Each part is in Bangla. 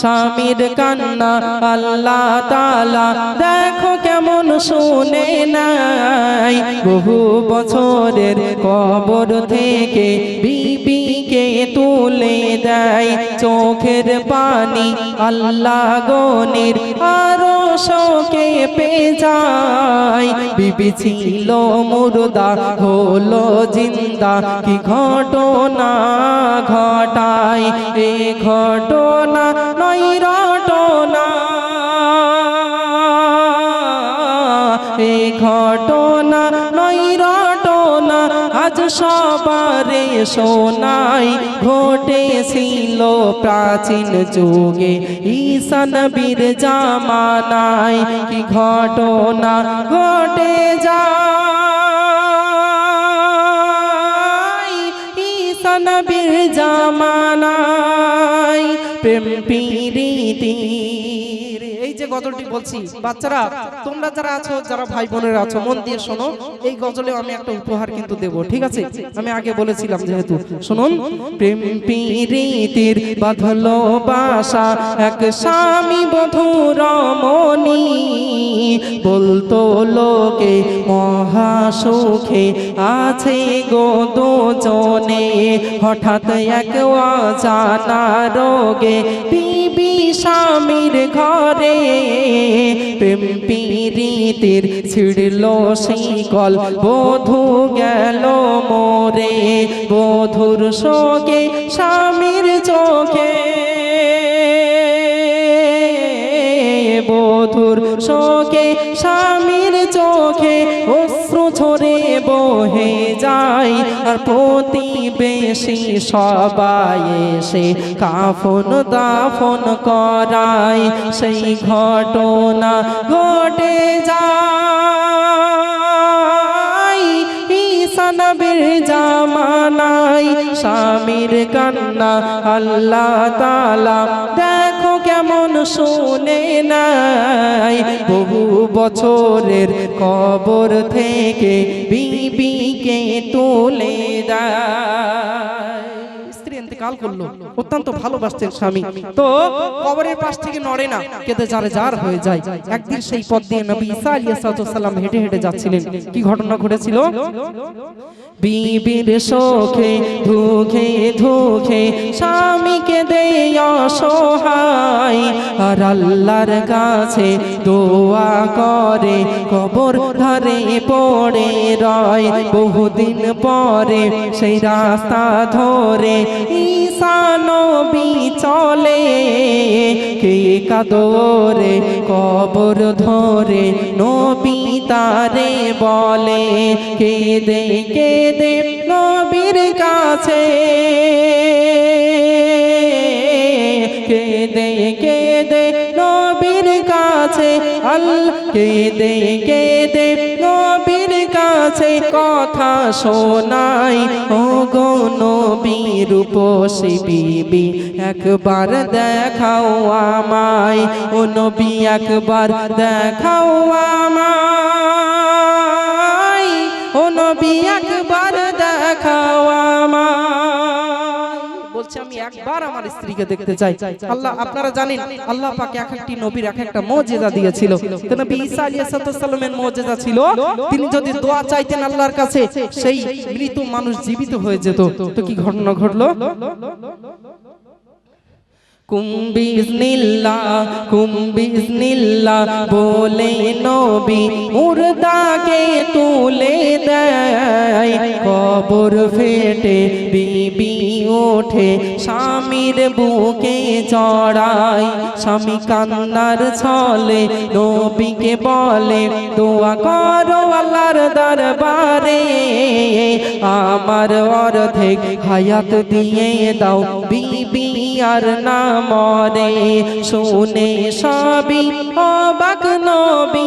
স্বামীর কান্না আল্লাহ তালা দেখো কেমন শুনে নাই। বহু বছরের কবর থেকে বিবিকে তুলে দেয়। চোখের পানি আল্লাহ গনির আরও শোকে পে যায়। বিবি ছিল মুর্দা, হলো জিন্দা। কি ঘটনা ঘটায়? এ ঘটনা সবারে শোনাই ঘটেছিল প্রাচীন যুগে। ঈশান বীর জামানায় কি ঘটনা ঘটে যায়? ঈশান বীর জামানায় প্রেম যে গজলটি বলছি, বাচ্চারা, তোমরা যারা আছো, যারা ভাই বোনেরা আছো, মন দিয়ে শোনো, এই গজলে আমি একটা উপহার কিন্তু দেব, ঠিক আছে? আমি আগে বলেছিলাম যেহেতু, শুনুন। প্রেম প্রীতির বাঁধলো বাসা, এক স্বামী বধূ রমণী বলতো লোকে মহা সুখে আছে গো দুজনে, হঠাৎ এক অজানা রোগে বিবি স্বামীর ঘরে। প্রেম পীড়িতের ছিড়ল শিকল বধু গেল মোরে। বধুর শোকে স্বামীর চোখে। বধুর শোকে স্বামীর চোখে। অশ্রু ঝরে বহে যায়, আর প্রতিবেশী সবাই এসে কাফন দাফন করায়। সেই ঘটনা ঘটে যায়। জামানাই স্বামীর কান্না আল্লাহ তালা কেমন শুনে নাই। বহু বছরের কবর থেকে বিবিকে তুলে দেয়। ইন্তেকাল করল। অত্যন্ত ভালোবাসতেন স্বামী। তো কবরের পাশ থেকে নড়ে না কেঁদে যারে যার হয়ে যায়। একদিন সেই পথ দিয়ে নবী ঈসা আলাইহিস সালাম হেঁটে হেঁটে যাচ্ছিলেন। কি ঘটনা ঘটেছিল? বিবির শোকে ধুখে ধুখে স্বামীকে দেয় সহায় আর আল্লাহর কাছে দোয়া করে কবর ধারে পড়ে রয়। বহুদিন পরে সেই রাস্তা ধরে ঈশানবী চলে। কে কাদরে কবর ধরে নবী তারে বলে। কে দে কে দে নবীর কাছে। কে দে কে দে নবীর কাছে। আল কে দে কে কথা শোনাই ও গো নবীর উপসী বিবি, একবার দেখাও আমায়, ও নবী, একবার দেখাও আমায়, ও নবী একবার একবার আমার স্ত্রীকে দেখতে চাই। আল্লাহ, আপনারা জানেন, আল্লাহ পাকে এক একটি নবীর এক একটা মর্যাদা দিয়েছিল। তো নবী ঈসা আলাইহিস সালামের ছিল, তিনি যদি দোয়া চাইতেন আল্লাহর কাছে, সেই মৃত মানুষ জীবিত হয়ে যেত। তো কি ঘটনা ঘটলো? কুম্বিজনিল্লা কুম্বিজনিল্লা বলে নবী, মুর্দাকে তুলে দেয়। কবর ফেটে, বিবি ওঠে, স্বামীর বুকে চড়াই স্বামী কান্নার ছলে নবীকে বলে, দোয়া করো আল্লাহর দরবারে, আমার অর্ধেক হায়াত দিয়ে দাও। বিবি আর না মরে শুনে সবই অবাক নবী।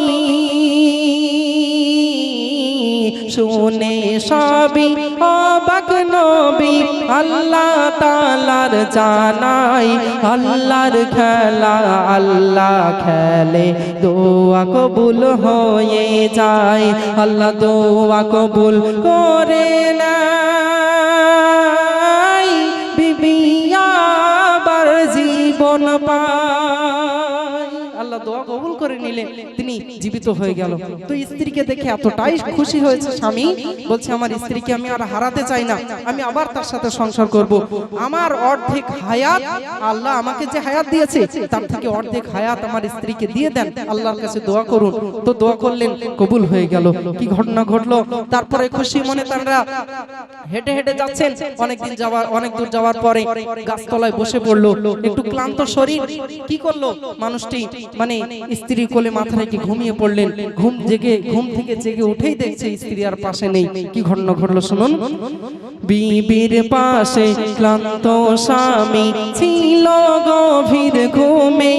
শুনে সবই অবাক নবী। আল্লাহ তালার জানাই, আল্লাহর খেলা, আল্লাহ খেলে। দোয়া কবুল হয়ে যায়, আল্লাহ দোয়া কবুল করে না Sydney. জীবিত হয়ে গেল। তো স্ত্রীকে দেখে এতটাই খুশি হয়েছে স্বামী বলছে আমার স্ত্রীকে আমি আর হারাতে চাই না আমি আবার তার সাথে সংসার করব। আমার অর্ধেক হায়াত আল্লাহ আমাকে যে হায়াত দিয়েছে তার থেকে অর্ধেক হায়াত আমার স্ত্রীকে দিয়ে দেন। আল্লাহর কাছে দোয়া করুন। তো দোয়া করলেন কবুল হয়ে গেল। কি ঘটনা ঘটলো? তারপরে খুশি মনে তারা হেঁটে হেঁটে যাচ্ছেন। অনেকদিন যাওয়ার অনেক দূর যাওয়ার পরে গাছতলায় বসে পড়ল। একটু ক্লান্ত শরীর। কি করল? মানুষটি মানে স্ত্রী কোলে মাথা রেখে ঘুমিয়ে পড়লেন, ঘুম জেগে, ঘুম থেকে জেগে উঠেই দেখছে স্ত্রী আর পাশে নেই। কি ঘটনা ঘটলো শুনুন? বিবির পাশে ক্লান্ত স্বামী ছিল গভীর ঘুমে।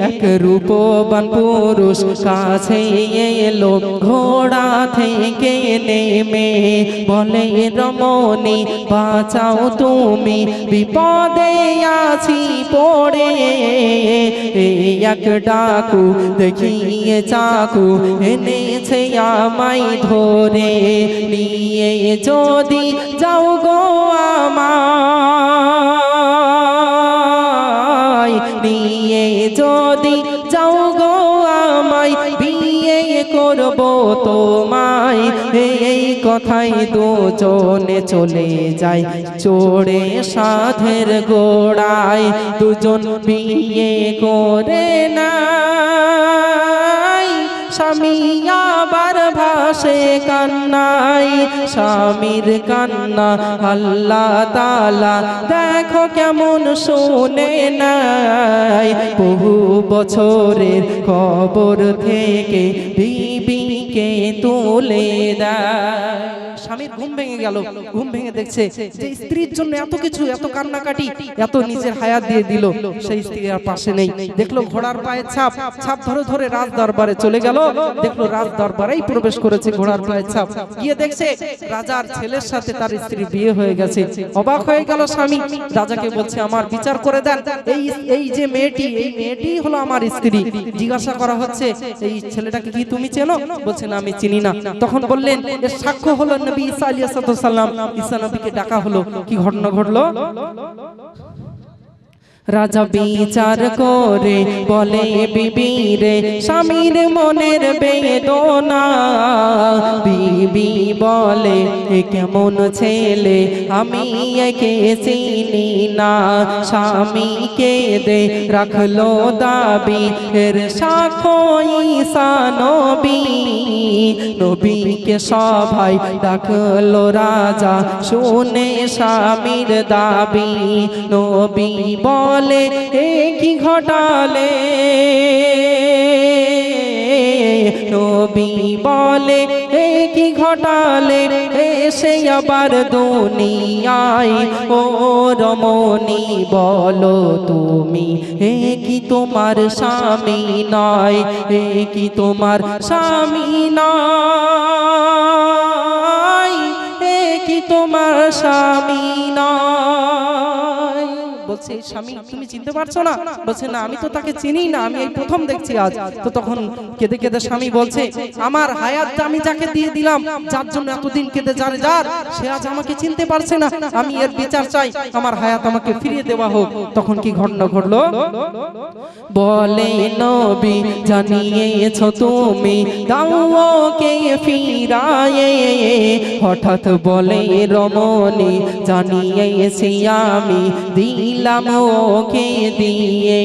এক রূপবান পুরুষ কাছে এলো, ঘোড়া থেকে নেমে বলে, রমণী, বাঁচাও তুমি, বিপদে আছি পড়ে। এক ডাকু দেখিয়ে চাকু এনেছে আমায় ধরে, নিয়ে যদি যাও গো আমায় নিয়ে যদি যাও গো আমায়, বিয়ে করব তোমায়। এই কথাই দুজনে চলে যায়, চোরে সাধের গোড়ায়। দুজন বিয়ে করে না স্বামী ভাসে কান্নাই স্বামীর কান্না, আল্লাহ তালা দেখো কেমন শোনে নাই বহু বছরের খবর থেকে বিবিকে তুলে দেয়। স্বামীর ঘুম ভেঙে গেল, ঘুম ভেঙে দেখছে যে স্ত্রীর জন্য এত কিছু, এত কান্নাকাটি, এত নিজের হায়াত দিয়ে দিল। সেই স্ত্রী আর পাশে নেই। দেখল ঘোড়ার পায়ের ছাপ ছাপ ধরে ধরে রাজ দরবারে চলে গেল। দেখল রাজ দরবারেই প্রবেশ করেছে ঘোড়ার পায়ের ছাপ। গিয়ে দেখছে রাজার ছেলের সাথে তার স্ত্রী বিয়ে হয়ে গেছে। অবাক হয়ে গেল স্বামী। রাজাকে বলছে, আমার বিচার করে দেন। এই এই যে মেয়েটি, এই মেয়েটি হলো আমার স্ত্রী। জিজ্ঞাসা করা হচ্ছে, এই ছেলেটাকে কি তুমি চেনো? বলছে, না, আমি চিনি না। তখন বললেন, এর সাক্ষ্য হলো নবী ইসা আলিয়া সাল্লাম ইসা নবীকে ডাকা হলো। কি ঘটনা ঘটলো? রাজা বিচার করে, বলে বিবি রে স্বামীর মনের বেদনা। বিবি বলে, এ কেমন ছেলে, আমি একে চিনি না। স্বামীকে দে, রাখল দাবি, এর সাক্ষ্য ঈসা নবী। নবীকে সবাই ডাকলো রাজা, শুনে স্বামীর দাবি। নবী বলে এ কি ঘটালে? নবী বলে, এ কি ঘটালে? এসে আবার দুনিয়ায়, ও রমণী, বলো তুমি, এ কি তোমার স্বামী নয়? এ কি তোমার স্বামী নয়? এ কি তোমার স্বামী বলছে "এই স্বামী তুমি চিনতে পারছ না? বলছে না আমি তো তাকে চিনি না আমি এই প্রথম দেখছি আজ। তো তখন কেঁদে কেঁদে স্বামী বলছে আমার হায়াতটা আমি যাকে দিয়ে দিলাম যার জন্য এতদিন কেঁদে যার যার সে আজ আমাকে চিনতে পারছে না। আমি এর বিচার চাই আমার হায়াত আমাকে ফিরিয়ে দেওয়া হোক। তখন কি ঘটনা ঘটলো? বলে নবী জানিয়েছ তুমি দাও কে ফিরায়ে। হঠাৎ বলে রমণী জানিয়েছি আমি দিলাম ওকে দিয়ে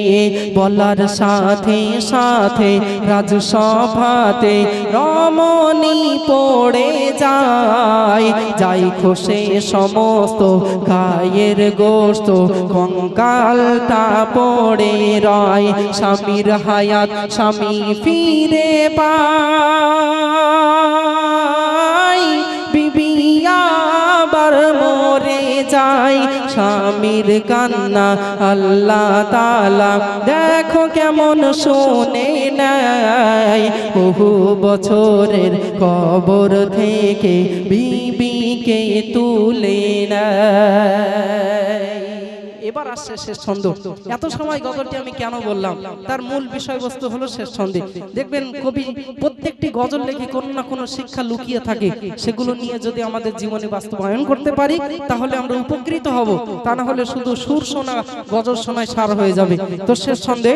বলার সাথে সাথে রাজসভাতে রমণী পড়ে যায়। যাই খসে সমস্ত গায়ের গোস্ত কঙ্কালটা পড়ে রয়। স্বামীর হায়াত স্বামী ফিরে পায়। যায় স্বামীর কান্না, আল্লাহ তালা দেখো কেমন শোনে নাই বহু বছরের কবর থেকে বিবিকে তুলে নেয়। এবার আসছে শেষ ছন্দ। এত সময় গজলটি আমি কেন বললাম? তার মূল বিষয়বস্তু হলো শেষ ছন্দে। দেখবেন কবি প্রত্যেকটি গজল লেখে কোনো না কোনো শিক্ষা লুকিয়ে থাকে। সেগুলো নিয়ে যদি আমাদের জীবনে বাস্তবায়ন করতে পারি, তাহলে আমরা উপকৃত হব। তা না হলে শুধু সুর শোনা, গজল শোনায় সার হয়ে যাবে। তো শেষ ছন্দে।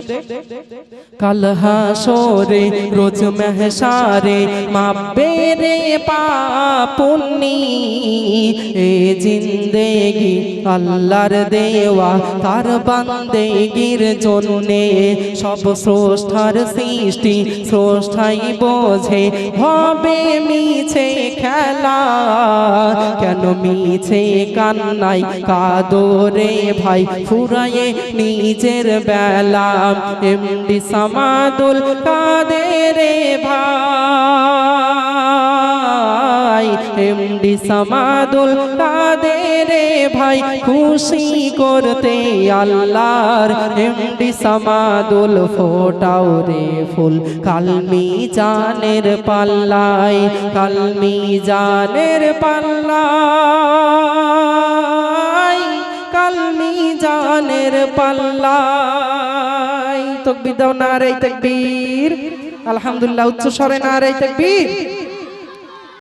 কাল হাসরে, রোজ মেহসারে, মাপবে রে পাপুন্নি এ জিন্দেগি, আল্লাহর দেওয়া তার বান্দেগির জন্যে সব স্রষ্টার সৃষ্টি, স্রষ্টাই বোঝে। হবে মিছে খেলা, কেন মিছে কান্নাই কাদরে ভাই, ফুরায়ে নিজের বেলা। এমডি সামাদুল কাদেরে ভাই? এমডি সামাদুল কাদেরে ভাই খুশি করতে আল্লাহর এমডি সামাদুল ফোটাও রে ফুল। কালমি জানের পাল্লাই কালমি জানের পাল্লাই কালমি জানের পাল্লাই তকবির দাও না রে তকবীর। আলহামদুলিল্লাহ, উচ্চ স্বরে না রে তকবীর।